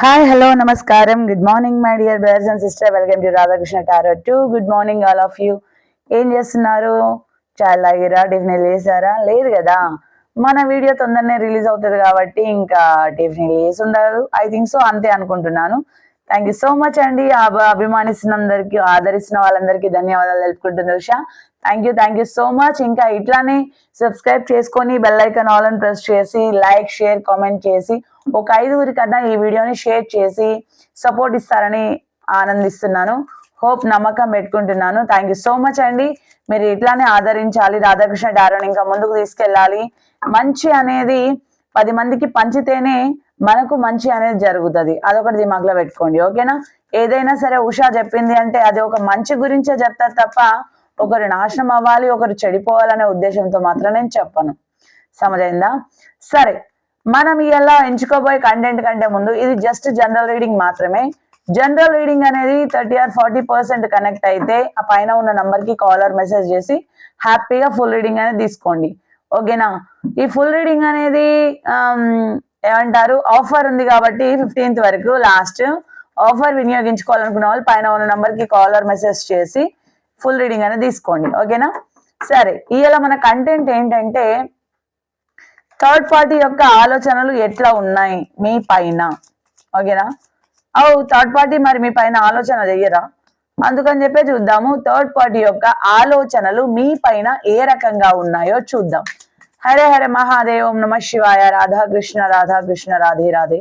Hi hello నమస్కారం. Good morning my dear brothers and sister welcome to Radhakrishna tarot to good morning all of you ఏం చేస్తున్నారు? చాలా లాగిరా? Tiffin వేసారా లేదు కదా. మన వీడియో తొందరనే రిలీజ్ అవుతుంది కాబట్టి ఇంకా టిఫిన్ వేసి ఉండదు ఐ థింక్ సో అంతే అనుకుంటున్నాను. థ్యాంక్ యూ సో మచ్ అండి. అభ- అభిమానిస్తున్న అందరికి ఆదరిస్తున్న వాళ్ళందరికీ ధన్యవాదాలు తెలుపుకుంటుంది Usha. Thank you thank you so much ఇంకా ఇట్లానే సబ్స్క్రైబ్ చేసుకొని బెల్ ఐకాన్ ఆల్ అని ప్రెస్ చేసి లైక్ షేర్ కామెంట్ చేసి ఒక ఐదుగురి కన్నా ఈ వీడియోని షేర్ చేసి సపోర్ట్ ఇస్తారని ఆనందిస్తున్నాను. హోప్ నమ్మకం పెట్టుకుంటున్నాను. థ్యాంక్ యూ సో మచ్ అండి. మీరు ఇట్లానే ఆదరించాలి. రాధాకృష్ణ డారోని ఇంకా ముందుకు తీసుకెళ్ళాలి. మంచి అనేది పది మందికి పంచితేనే మనకు మంచి అనేది జరుగుతుంది. అదొకటి దిమాగ్లో పెట్టుకోండి. ఓకేనా? ఏదైనా సరే ఉషా చెప్పింది అంటే అది ఒక మంచి గురించే చెప్తారు తప్ప ఒకరు నాశనం అవ్వాలి ఒకరు చెడిపోవాలనే ఉద్దేశంతో మాత్రం నేను చెప్పను. సమజైందా? సరే. మనం ఇలా ఎంచుకోబోయే కంటెంట్ కంటే ముందు ఇది జస్ట్ జనరల్ రీడింగ్ మాత్రమే. జనరల్ రీడింగ్ అనేది thirty or forty percent connect అయితే ఆ పైన ఉన్న నంబర్కి కాలర్ మెసేజ్ చేసి హ్యాపీగా ఫుల్ రీడింగ్ అనేది తీసుకోండి. ఓకేనా? ఈ ఫుల్ రీడింగ్ అనేది um, ఏమంటారు? ఆఫర్ ఉంది కాబట్టి ఫిఫ్టీన్త్ వరకు లాస్ట్ ఆఫర్ వినియోగించుకోవాలనుకున్న వాళ్ళు పైన ఉన్న నంబర్కి కాలర్ మెసేజ్ చేసి ఫుల్ రీడింగ్ అనేది తీసుకోండి. ఓకేనా? సరే ఇవాళ మన కంటెంట్ ఏంటంటే థర్డ్ పార్టీ యొక్క ఆలోచనలు ఎట్లా ఉన్నాయి మీ పైన? ఓకేనా? అవు థర్డ్ పార్టీ మరి మీ పైన ఆలోచన చెయ్యరా? అందుకని చెప్పే చూద్దాము. థర్డ్ పార్టీ యొక్క ఆలోచనలు మీ పైన ఏ రకంగా ఉన్నాయో చూద్దాం. హరే హరే మహాదేవ్ ఓం నమ శివాయ. రాధాకృష్ణ రాధాకృష్ణ రాధే రాధే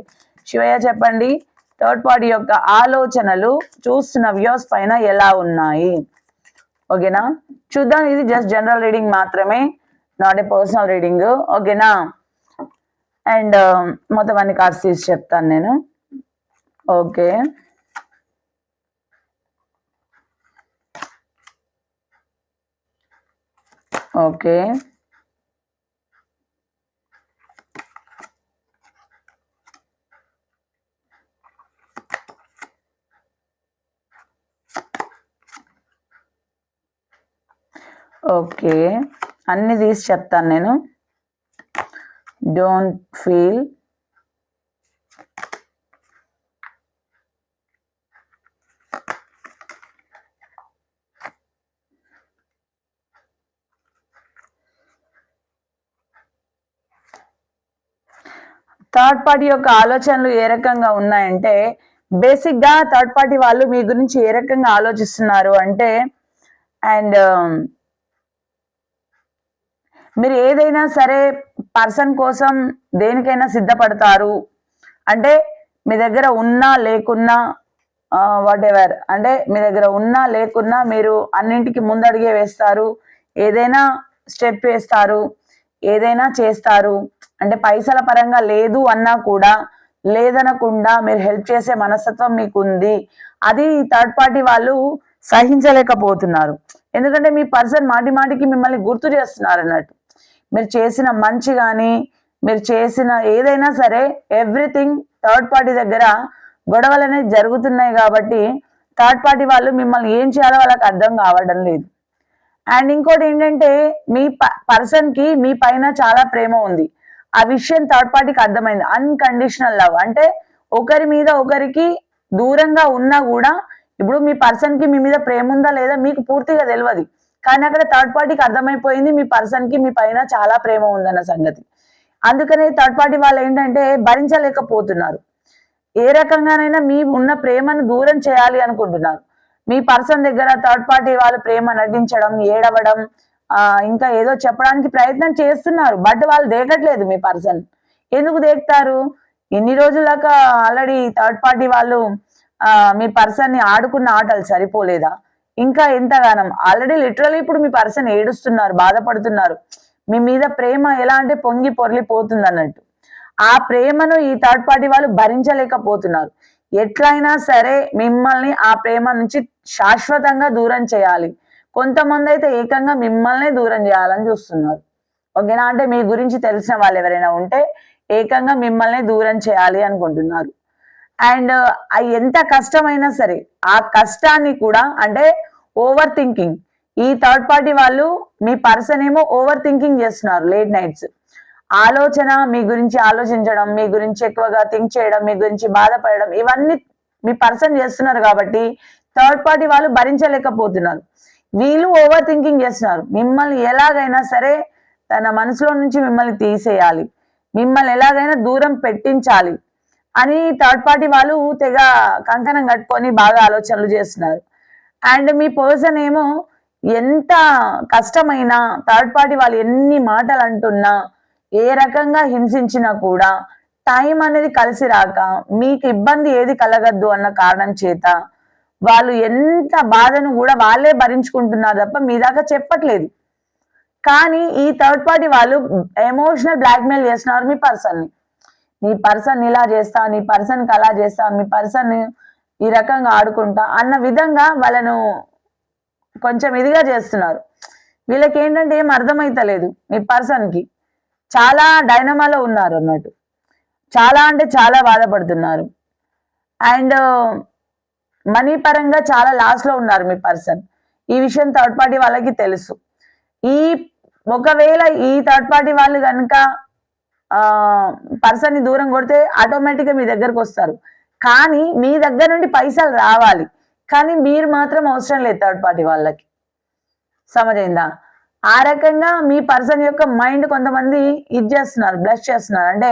శివయ్య చెప్పండి. థర్డ్ పార్టీ యొక్క ఆలోచనలు చూస్తున్న వ్యూస్ పైన ఎలా ఉన్నాయి? ఓకేనా? చూద్దాం. ఇది జస్ట్ జనరల్ రీడింగ్ మాత్రమే. నాట్ ఏ పర్సనల్ రీడింగ్ ఓకేనా అండ్ మొత్తం అన్ని కార్డ్స్ తీసి చెప్తాను నేను. ఓకే ఓకే ఓకే అన్ని తీసి చెప్తాను నేను. డోంట్ ఫీల్ థర్డ్ పార్టీ యొక్క ఆలోచనలు ఏ రకంగా ఉన్నాయంటే బేసిక్గా థర్డ్ పార్టీ వాళ్ళు మీ గురించి ఏ రకంగా ఆలోచిస్తున్నారు అంటే అండ్ మీరు ఏదైనా సరే పర్సన్ కోసం దేనికైనా సిద్ధపడతారు. అంటే మీ దగ్గర ఉన్నా లేకున్నా వాట్ ఎవర్ అంటే మీ దగ్గర ఉన్నా లేకున్నా మీరు అన్నింటికి ముందడిగే వేస్తారు. ఏదైనా స్టెప్ వేస్తారు. ఏదైనా చేస్తారు. అంటే పైసల పరంగా లేదు అన్నా కూడా లేదనకుండా మీరు హెల్ప్ చేసే మనస్తత్వం మీకు ఉంది అది థర్డ్ పార్టీ వాళ్ళు సహించలేకపోతున్నారు. ఎందుకంటే మీ పర్సన్ మాటి మాటికి మిమ్మల్ని గుర్తు చేస్తున్నారు అన్నట్టు. మీరు చేసిన మంచి కానీ మీరు చేసిన ఏదైనా సరే ఎవ్రీథింగ్ థర్డ్ పార్టీ దగ్గర గొడవలు అనేది జరుగుతున్నాయి కాబట్టి థర్డ్ పార్టీ వాళ్ళు మిమ్మల్ని ఏం చేయాలో వాళ్ళకి అర్థం కావడం లేదు. అండ్ ఇంకోటి ఏంటంటే మీ పర్సన్కి మీ పైన చాలా ప్రేమ ఉంది. ఆ విషయం థర్డ్ పార్టీకి అర్థమైంది. అన్కండిషనల్ లవ్ అంటే ఒకరి మీద ఒకరికి దూరంగా ఉన్నా కూడా ఇప్పుడు మీ పర్సన్కి మీ మీద ప్రేమ ఉందా లేదా మీకు పూర్తిగా తెలియదు కానీ అక్కడ థర్డ్ పార్టీకి అర్థమైపోయింది మీ పర్సన్కి మీ పైన చాలా ప్రేమ ఉందన్న సంగతి. అందుకనే థర్డ్ పార్టీ వాళ్ళు ఏంటంటే భరించలేకపోతున్నారు. ఏ రకంగానైనా మీ ఉన్న ప్రేమను దూరం చేయాలి అనుకుంటున్నారు. మీ పర్సన్ దగ్గర థర్డ్ పార్టీ వాళ్ళు ప్రేమ నటించడం ఏడవడం ఆ ఇంకా ఏదో చెప్పడానికి ప్రయత్నం చేస్తున్నారు. బట్ వాళ్ళు దేగట్లేదు మీ పర్సన్ ఎందుకు దేకుతారు? ఎన్ని రోజులక ఆల్రెడీ థర్డ్ పార్టీ వాళ్ళు ఆ మీ పర్సన్ని ఆడుకున్న ఆటలు సరిపోలేదా? ఇంకా ఎంతగానం ఆల్రెడీ లిటరలీ ఇప్పుడు మీ పర్సన్ ఏడుస్తున్నారు బాధపడుతున్నారు. మీ మీద ప్రేమ ఎలా అంటే పొంగి పొరలిపోతుంది అన్నట్టు ఆ ప్రేమను ఈ థర్డ్ పార్టీ వాళ్ళు భరించలేకపోతున్నారు. ఎట్లయినా సరే మిమ్మల్ని ఆ ప్రేమ నుంచి శాశ్వతంగా దూరం చేయాలి. కొంతమంది అయితే ఏకంగా మిమ్మల్ని దూరం చేయాలని చూస్తున్నారు. ఓకేనా? అంటే మీ గురించి తెలిసిన వాళ్ళు ఎవరైనా ఉంటే ఏకంగా మిమ్మల్ని దూరం చేయాలి అనుకుంటున్నారు. అండ్ ఎంత కష్టమైనా సరే ఆ కష్టాన్ని కూడా అంటే ఓవర్ థింకింగ్ ఈ థర్డ్ పార్టీ వాళ్ళు మీ పర్సన్ ఏమో ఓవర్ థింకింగ్ చేస్తున్నారు లేట్ నైట్స్. ఆలోచన మీ గురించి ఆలోచించడం మీ గురించి ఎక్కువగా థింక్ చేయడం మీ గురించి బాధపడడం ఇవన్నీ మీ పర్సన్ చేస్తున్నారు కాబట్టి థర్డ్ పార్టీ వాళ్ళు భరించలేకపోతున్నారు. వీళ్ళు ఓవర్ థింకింగ్ చేస్తున్నారు. మిమ్మల్ని ఎలాగైనా సరే తన మనసులో నుంచి మిమ్మల్ని తీసేయాలి. మిమ్మల్ని ఎలాగైనా దూరం పెట్టించాలి అని థర్డ్ పార్టీ వాళ్ళు తెగ కంకణం కట్టుకొని బాగా ఆలోచనలు చేస్తున్నారు. అండ్ మీ పర్సన్ ఏమో ఎంత కష్టమైనా థర్డ్ పార్టీ వాళ్ళు ఎన్ని మాటలు అంటున్నా ఏ రకంగా హింసించినా కూడా టైం అనేది కలిసి రాక మీకు ఇబ్బంది ఏది కలగద్దు అన్న కారణం చేత వాళ్ళు ఎంత బాధను కూడా వాళ్ళే భరించుకుంటున్నారు తప్ప మీ దాకా చెప్పట్లేదు. కానీ ఈ థర్డ్ పార్టీ వాళ్ళు ఎమోషనల్ బ్లాక్మెయిల్ చేస్తున్నారు మీ పర్సన్ని. నీ పర్సన్ ఇలా చేస్తా నీ పర్సన్కి అలా చేస్తా మీ పర్సన్ ఈ రకంగా ఆడుకుంటా అన్న విధంగా వాళ్ళను కొంచెం ఇదిగా చేస్తున్నారు. వీళ్ళకి ఏంటంటే ఏం అర్థమైతలేదు మీ పర్సన్కి. చాలా డైనమాలో ఉన్నారు అన్నట్టు. చాలా అంటే చాలా బాధపడుతున్నారు. అండ్ మనీ పరంగా చాలా లాస్లో ఉన్నారు మీ పర్సన్. ఈ విషయం థర్డ్ పార్టీ వాళ్ళకి తెలుసు. ఈ ఒకవేళ ఈ థర్డ్ పార్టీ వాళ్ళు కనుక పర్సన్ని దూరం కొడితే ఆటోమేటిక్గా మీ దగ్గరకు వస్తారు కానీ మీ దగ్గర నుండి పైసలు రావాలి. కానీ మీరు మాత్రం అవసరం లేదు థర్డ్ పార్టీ వాళ్ళకి. సమజైందా? ఆ రకంగా మీ పర్సన్ యొక్క మైండ్ కొంతమంది ఇది చేస్తున్నారు బ్లష్ చేస్తున్నారు. అంటే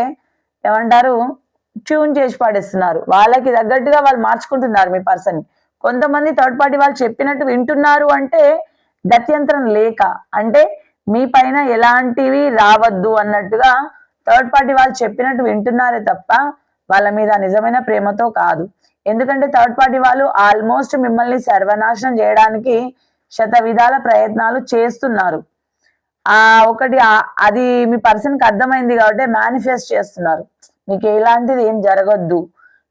ఏమంటారు? ట్యూన్ చేసి పాడేస్తున్నారు. వాళ్ళకి తగ్గట్టుగా వాళ్ళు మార్చుకుంటున్నారు మీ పర్సన్ కొంతమంది థర్డ్ పార్టీ వాళ్ళు చెప్పినట్టు వింటున్నారు అంటే గత్యంతరం లేక. అంటే మీ పైన ఎలాంటివి రావద్దు అన్నట్టుగా థర్డ్ పార్టీ వాళ్ళు చెప్పినట్టు వింటున్నారే తప్ప వాళ్ళ మీద నిజమైన ప్రేమతో కాదు. ఎందుకంటే థర్డ్ పార్టీ వాళ్ళు ఆల్మోస్ట్ మిమ్మల్ని సర్వనాశనం చేయడానికి శత విధాల ప్రయత్నాలు చేస్తున్నారు. ఆ ఒకటి అది మీ పర్సన్కి అర్థమైంది కాబట్టి మేనిఫెస్ట్ చేస్తున్నారు. మీకు ఎలాంటిది ఏం జరగద్దు.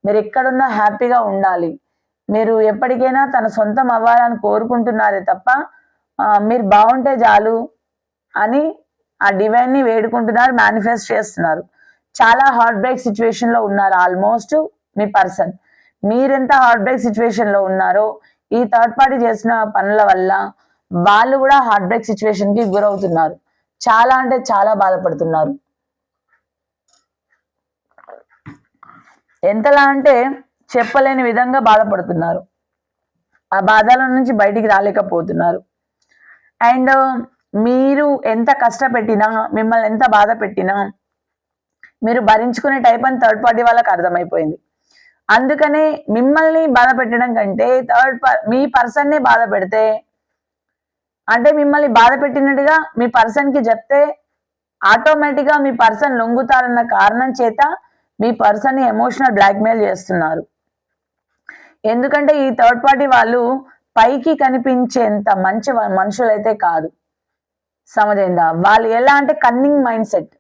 మీరు ఎక్కడున్నా హ్యాపీగా ఉండాలి. మీరు ఎప్పటికైనా తన సొంతం అవ్వాలని కోరుకుంటున్నారే తప్ప మీరు బాగుంటే చాలు అని ఆ డివైన్ని వేడుకుంటున్నారు మేనిఫెస్ట్ చేస్తున్నారు. చాలా హార్ట్ బ్రేక్ సిచ్యువేషన్లో ఉన్నారు ఆల్మోస్ట్ మీ పర్సన్ మీరెంత హార్ట్ బ్రేక్ సిచ్యువేషన్లో ఉన్నారో ఈ థర్డ్ పార్టీ చేసిన పనుల వల్ల వాళ్ళు కూడా హార్ట్ బ్రేక్ సిచ్యువేషన్కి గురవుతున్నారు. చాలా అంటే చాలా బాధపడుతున్నారు. ఎంతలా అంటే చెప్పలేని విధంగా బాధపడుతున్నారు. ఆ బాధల నుంచి బయటికి రాలేకపోతున్నారు. అండ్ మీరు ఎంత కష్టపెట్టినా మిమ్మల్ని ఎంత బాధ పెట్టినా మీరు భరించుకునే టైప్ అని థర్డ్ పార్టీ వాళ్ళకి అర్థమైపోయింది. అందుకనే మిమ్మల్ని బాధ పెట్టడం కంటే థర్డ్ మీ పర్సన్ని బాధ పెడితే అంటే మిమ్మల్ని బాధ పెట్టినట్టుగా మీ పర్సన్కి చెప్తే ఆటోమేటిక్గా మీ పర్సన్ లొంగుతారన్న కారణం చేత మీ పర్సన్ని ఎమోషనల్ బ్లాక్మెయిల్ చేస్తున్నారు. ఎందుకంటే ఈ థర్డ్ పార్టీ వాళ్ళు పైకి కనిపించేంత మంచి మనుషులైతే కాదు. సమజైందా? వాళ్ళు ఎలా అంటే కన్నింగ్ మైండ్ సెట్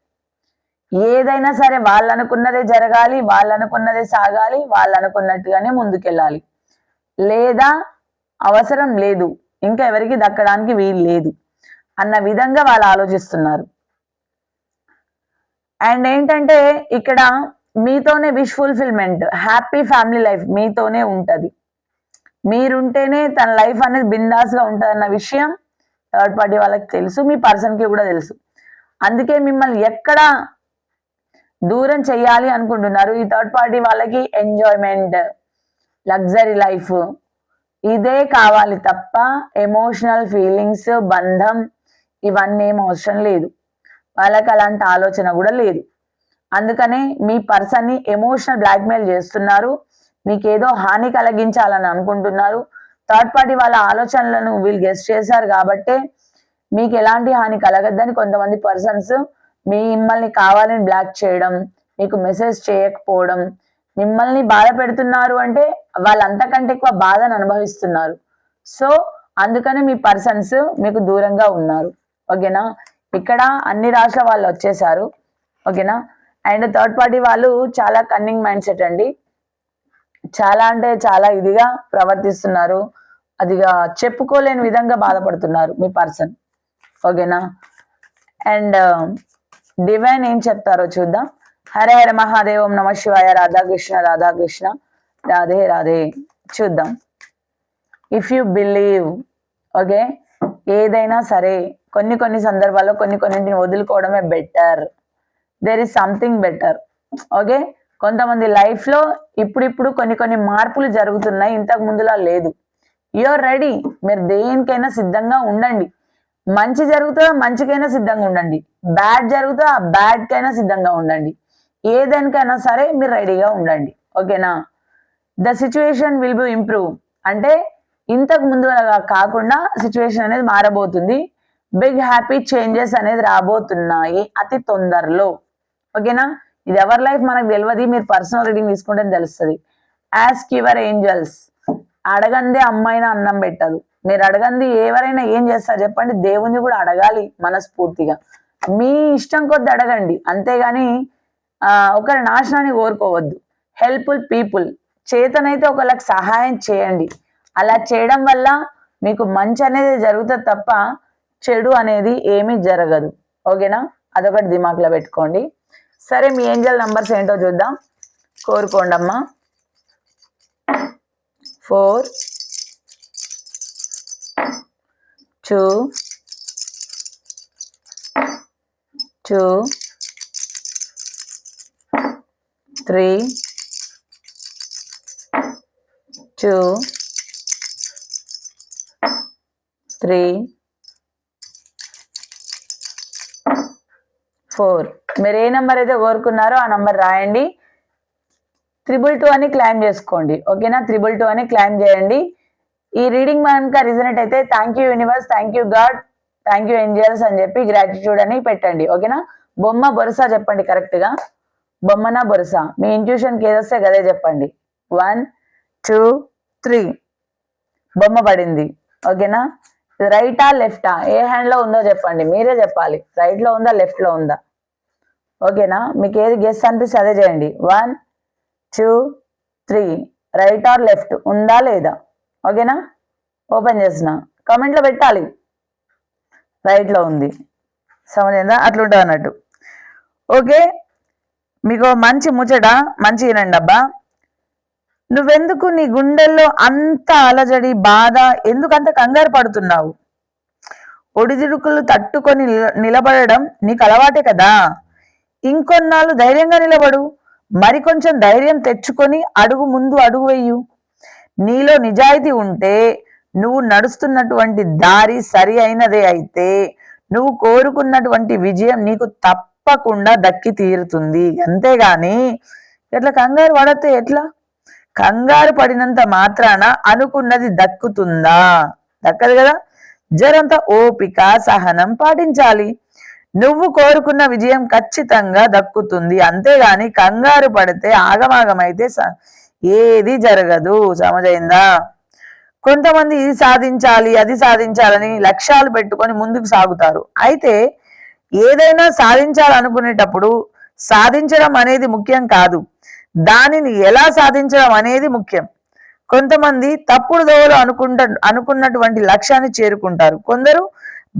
ఏదైనా సరే వాళ్ళు అనుకున్నదే జరగాలి వాళ్ళు అనుకున్నదే సాగాలి వాళ్ళు అనుకున్నట్టుగానే ముందుకెళ్ళాలి. లేదా అవసరం లేదు ఇంకా ఎవరికి దక్కడానికి వీలు లేదు అన్న విధంగా వాళ్ళు ఆలోచిస్తున్నారు. అండ్ ఏంటంటే ఇక్కడ మీతోనే wish fulfilment happy family life మీతోనే ఉంటుంది. మీరుంటేనే తన లైఫ్ అనేది బిందాస్గా ఉంటుంది అన్న విషయం థర్డ్ పార్టీ వాళ్ళకి తెలుసు మీ పర్సన్కి కూడా తెలుసు. అందుకే మిమ్మల్ని ఎక్కడ దూరం చేయాలి అనుకుంటున్నారు. ఈ థర్డ్ పార్టీ వాళ్ళకి ఎంజాయ్మెంట్ లగ్జరీ లైఫ్ ఇదే కావాలి తప్ప ఎమోషనల్ ఫీలింగ్స్ బంధం ఇవన్నీ ఏం అవసరం లేదు. వాళ్ళకి అలాంటి ఆలోచన కూడా లేదు. అందుకనే మీ పర్సన్ని ఎమోషనల్ బ్లాక్మెయిల్ చేస్తున్నారు. మీకు ఏదో హాని కలిగించాలని అనుకుంటున్నారు. థర్డ్ పార్టీ వాళ్ళ ఆలోచనలను వీళ్ళు గెస్ట్ చేశారు కాబట్టే మీకు ఎలాంటి హాని కలగద్దని కొంతమంది పర్సన్స్ మిమ్మల్ని కావాలని బ్లాక్ చేయడం మీకు మెసేజ్ చేయకపోవడం మిమ్మల్ని బాధ పెడుతున్నారు అంటే వాళ్ళంతకంటే ఎక్కువ బాధను అనుభవిస్తున్నారు. సో అందుకని మీ పర్సన్స్ మీకు దూరంగా ఉన్నారు. ఓకేనా? ఇక్కడ అన్ని రాష్ట్రాల వాళ్ళు వచ్చేసారు. ఓకేనా? అండ్ థర్డ్ పార్టీ వాళ్ళు చాలా కన్నింగ్ మైండ్ సెట్ అండి. చాలా అంటే చాలా ఇదిగా ప్రవర్తిస్తున్నారు. అదిగా చెప్పుకోలేని విధంగా బాధపడుతున్నారు మీ పర్సన్ ఓకేనా? అండ్ డివైన్ ఏం చెప్తారో చూద్దాం. హరే హర మహాదేవం నమ శివాయ రాధాకృష్ణ రాధాకృష్ణ రాధే రాధే చూద్దాం. ఇఫ్ యు బిలీవ్ ఓకే ఏదైనా సరే కొన్ని కొన్ని సందర్భాల్లో కొన్ని కొన్నింటిని వదులుకోవడమే better there is something better okay కొంతమంది లైఫ్లో ఇప్పుడిప్పుడు కొన్ని కొన్ని మార్పులు జరుగుతున్నాయి ఇంతకు ముందులా లేదు. యూఆర్ రెడీ మీరు దేనికైనా సిద్ధంగా ఉండండి. మంచి జరుగుతుందా? మంచికైనా సిద్ధంగా ఉండండి. బ్యాడ్ జరుగుతుందా? ఆ బ్యాడ్కైనా సిద్ధంగా ఉండండి. ఏదానికైనా సరే మీరు రెడీగా ఉండండి. ఓకేనా? The situation will be improve. అంటే ఇంతకు ముందు కాకుండా సిచ్యువేషన్ అనేది మారబోతుంది. బిగ్ హ్యాపీ చేంజెస్ అనేది రాబోతున్నాయి అతి తొందరలో. ఓకేనా? ఇది ఎవరి లైఫ్ మనకు తెలియదు మీరు పర్సనల్ రీడింగ్ తీసుకుంటే తెలుస్తుంది. Ask your angels. అడగందే అమ్మాయిన అన్నం పెట్టదు. మీరు అడగంది ఎవరైనా ఏం చేస్తారు చెప్పండి. దేవుని కూడా అడగాలి మనస్ఫూర్తిగా. మీ ఇష్టం కొద్ది అడగండి. అంతేగాని ఒకరి నాశనాన్ని కోరుకోవద్దు. Helpful people. చేతనైతే ఒకళ్ళకి సహాయం చేయండి. అలా చేయడం వల్ల మీకు మంచి అనేది జరుగుతుంది తప్ప చెడు అనేది ఏమీ జరగదు. ఓకేనా? అదొకటి దిమాక్లో పెట్టుకోండి. సరే మీ ఏంజల్ నంబర్స్ ఏంటో చూద్దాం. కోరుకోండమ్మా. ఫోర్ చూ చూ త్రీ టూ త్రీ ఫోర్ మీరు ఏ నెంబర్ అయితే కోరుకున్నారో ఆ నెంబర్ రాయండి. త్రిబుల్ టూ అని క్లైమ్ చేసుకోండి. ఓకేనా త్రిబుల్ టూ అని క్లైమ్ చేయండి. ఈ రీడింగ్ కనుక రిజనెట్ అయితే thank you universe thank you God thank you angels అని చెప్పి గ్రాటిట్యూడ్ అని పెట్టండి. ఓకేనా బొమ్మ బొరుసా చెప్పండి కరెక్ట్గా. బొమ్మనా బొరుసా. మీ ఇంట్యూషన్కి ఏదొస్తే గదే చెప్పండి. వన్ టూ త్రీ బొమ్మ పడింది. ఓకేనా రైటా లెఫ్టా? ఏ హ్యాండ్లో ఉందో చెప్పండి. మీరే చెప్పాలి. రైట్లో ఉందా లెఫ్ట్లో ఉందా? ఓకేనా మీకు ఏది గెస్ అనిపిస్తే అదే చేయండి. One two three right or left ఉందా లేదా? ఓకేనా? ఓపెన్ చేసిన కామెంట్లో పెట్టాలి. రైట్లో ఉంది. సమజైందా అట్లుంటుంది అన్నట్టు. ఓకే? మీకు మంచి ముచ్చట? మంచి వినండి అబ్బా. నువ్వెందుకు నీ గుండెల్లో అంత అలజడి బాధ ఎందుకంత కంగారు పడుతున్నావు? ఒడిదుడుకులు తట్టుకొని నిలబడడం నీకు అలవాటే కదా? ఇంకొన్నాళ్ళు ధైర్యంగా నిలబడు. మరికొంచెం ధైర్యం తెచ్చుకొని అడుగు ముందు అడుగు వెయ్యు నీలో నిజాయితీ ఉంటే నువ్వు నడుస్తున్నటువంటి దారి సరి అయినదే అయితే నువ్వు కోరుకున్నటువంటి విజయం నీకు తప్పకుండా దక్కి తీరుతుంది. అంతేగాని ఎట్లా కంగారు పడితే ఎట్లా? కంగారు పడినంత మాత్రాన అనుకున్నది దక్కుతుందా? దక్కదు కదా? జరంత ఓపిక సహనం పాటించాలి. నువ్వు కోరుకున్న విజయం ఖచ్చితంగా దక్కుతుంది. అంతేగాని కంగారు పడితే ఆగమాగమైతే స- ఏది జరగదు. సమజైందా కొంతమంది ఇది సాధించాలి అది సాధించాలని లక్ష్యాలు పెట్టుకొని ముందుకు సాగుతారు. అయితే ఏదైనా సాధించాలనుకునేటప్పుడు సాధించడం అనేది ముఖ్యం కాదు. దానిని ఎలా సాధించడం అనేది ముఖ్యం. కొంతమంది తప్పుడు దోవలు అనుకుంట అనుకున్నటువంటి లక్ష్యాన్ని చేరుకుంటారు. కొందరు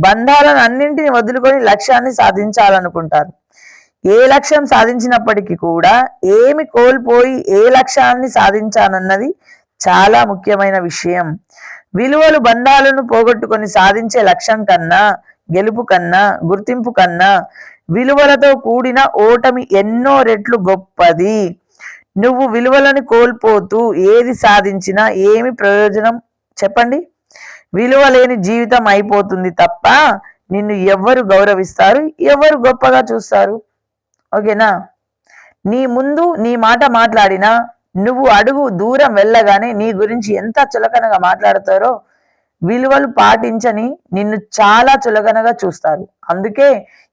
బంధాలను అన్నింటిని వదులుకొని లక్ష్యాన్ని సాధించాలనుకుంటారు. ఏ లక్ష్యం సాధించినప్పటికీ కూడా ఏమి కోల్పోయి ఏ లక్ష్యాన్ని సాధించానన్నది చాలా ముఖ్యమైన విషయం. విలువలు బంధాలను పోగొట్టుకొని సాధించే లక్ష్యం కన్నా గెలుపు కన్నా గుర్తింపు కన్నా విలువలతో కూడిన ఓటమి ఎన్నో రెట్లు గొప్పది. నువ్వు విలువలను కోల్పోతూ ఏది సాధించినా ఏమి ప్రయోజనం చెప్పండి. విలువ లేని జీవితం అయిపోతుంది తప్ప నిన్ను ఎవరు గౌరవిస్తారు ఎవరు గొప్పగా చూస్తారు. ఓకేనా? నీ ముందు నీ మాట మాట్లాడినా నువ్వు అడుగు దూరం వెళ్ళగానే నీ గురించి ఎంత చులకనగా మాట్లాడతారో విలువలు పాటించని నిన్ను చాలా చులకనగా చూస్తారు. అందుకే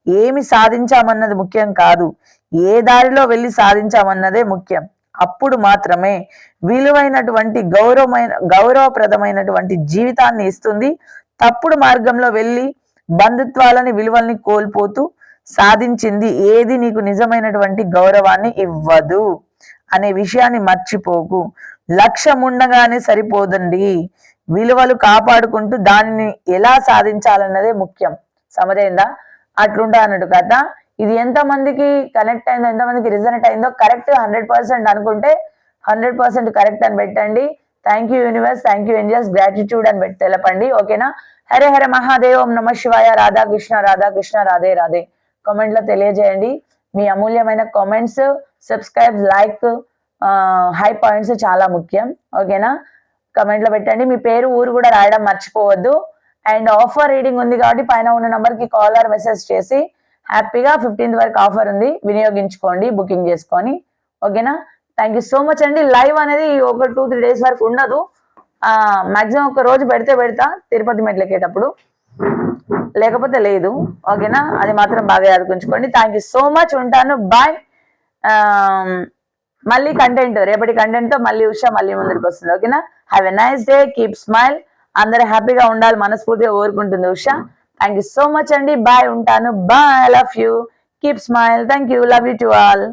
ఏమి సాధించామన్నది ముఖ్యం కాదు. ఏ దారిలో వెళ్ళి సాధించామన్నదే ముఖ్యం. అప్పుడు మాత్రమే విలువైనటువంటి గౌరవమైన గౌరవప్రదమైనటువంటి జీవితాన్ని ఇస్తుంది. తప్పుడు మార్గంలో వెళ్ళి బంధుత్వాలని విలువల్ని కోల్పోతూ సాధించింది ఏది నీకు నిజమైనటువంటి గౌరవాన్ని ఇవ్వదు అనే విషయాన్ని మర్చిపోకు. లక్ష్యం ఉండగానే సరిపోదండి. విలువలు కాపాడుకుంటూ దానిని ఎలా సాధించాలన్నదే ముఖ్యం. సమరైందా అట్లుంటా అన్నట్టు కదా ఇది ఎంత మందికి కనెక్ట్ అయిందో ఎంత మందికి అయిందో కరెక్ట్ హండ్రెడ్ పర్సెంట్ అనుకుంటే హండ్రెడ్ పర్సెంట్ కరెక్ట్ అని పెట్టండి. Thank you universe thank you angels gratitude అని పెట్టి తెలపండి. ఓకేనా? హరే హరే మహాదేవ్ ఓం నమ శివాయ రాధాకృష్ణ రాధాకృష్ణ రాధే రాధే. కామెంట్లో తెలియజేయండి. మీ అమూల్యమైన comments subscribe like high points చాలా ముఖ్యం. ఓకేనా కమెంట్లో పెట్టండి. మీ పేరు ఊరు కూడా రాయడం మర్చిపోవద్దు. అండ్ ఆఫర్ రీడింగ్ ఉంది కాబట్టి పైన ఉన్న నంబర్కి కాల్ ఆర్ మెసేజ్ చేసి హ్యాపీగా ఫిఫ్టీన్త్ వరకు ఆఫర్ ఉంది. వినియోగించుకోండి బుకింగ్ చేసుకొని. ఓకేనా థ్యాంక్ యూ సో మచ్ అండి. లైవ్ అనేది ఒక టూ త్రీ డేస్ వరకు ఉండదు. మాక్సిమం ఒక రోజు పెడితే పెడతా తిరుపతి మెట్లు ఎక్కేటప్పుడు లేకపోతే లేదు. ఓకేనా? అది మాత్రం బాగా యాదకుంచుకోండి థ్యాంక్ యూ సో మచ్ ఉంటాను. బాయ్ um, మళ్ళీ కంటెంట్ రేపటి కంటెంట్తో మళ్ళీ ఉషా మళ్ళీ ముందరికి వస్తుంది. ఓకేనా? Have a nice day keep smile అందరూ హ్యాపీగా ఉండాలి. మనస్ఫూర్తిగా కోరుకుంటుంది Usha. Thank you so much అండి. బాయ్ ఉంటాను. Bye love you keep smile thank you love you to all